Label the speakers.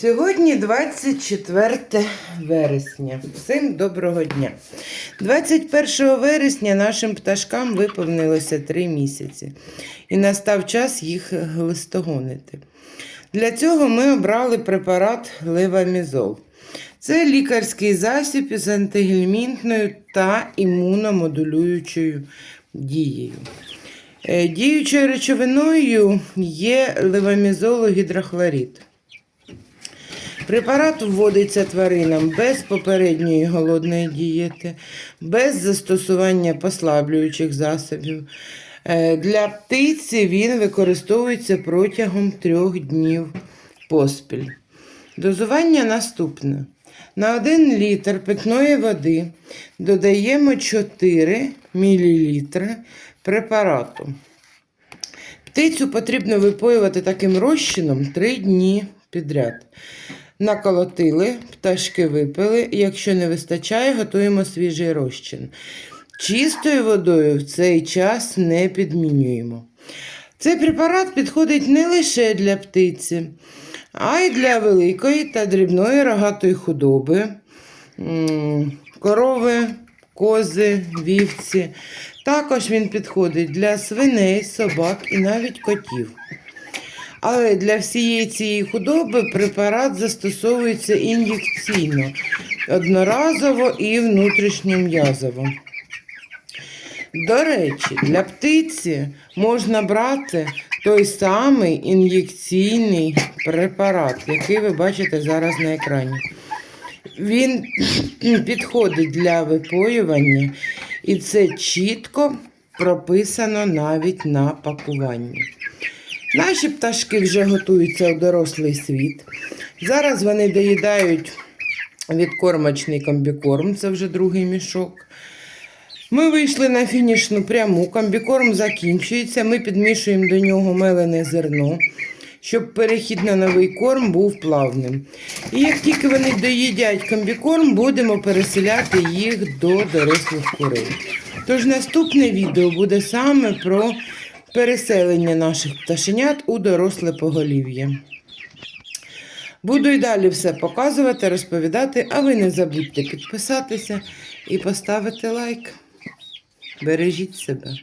Speaker 1: Сьогодні 24 вересня. Всім доброго дня. 21 вересня нашим пташкам виповнилося 3 місяці, і настав час їх глистогонити. Для цього ми обрали препарат левамізол. Це лікарський засіб із антигельмінтною та імуномодулюючою дією. Е, Діючою речовиною є левамізологідрохлорид. Препарат вводиться тваринам без попередньої голодної дієти, без застосування послаблюючих засобів. Е, Для птиці він використовується протягом трьох днів поспіль. Дозування наступне. На 1 літр питної води додаємо 4 мл препарату. Птицю потрібно випоювати таким розчином 3 дні підряд. Наколотили, пташки випили. Якщо не вистачає, готуємо свіжий розчин. Чистою водою в цей час не підмінюємо. Цей препарат підходить не лише для птиці, а й для великої та дрібної рогатої худоби, корови, кози, вівці. Також він підходить для свиней, собак і навіть котів. Але для всієї цієї худоби препарат застосовується ін'єкційно, одноразово і внутрішньом'язово. До речі, для птиці можна брати той самий ін'єкційний препарат, який ви бачите зараз на екрані. Він підходить для випоювання, і це чітко прописано навіть на пакуванні. Наші пташки вже готуються у дорослий світ. Зараз вони доїдають відкормочний комбікорм, це вже другий мішок. Ми вийшли на фінішну пряму, комбікорм закінчується, ми підмішуємо до нього мелене зерно, щоб перехід на новий корм був плавним. І як тільки вони доїдять комбікорм, будемо переселяти їх до дорослих курей. Тож наступне відео буде саме про переселення наших пташенят у доросле поголів'я. Буду і далі все показувати, розповідати, а ви не забудьте підписатися і поставити лайк. Бережіть себе.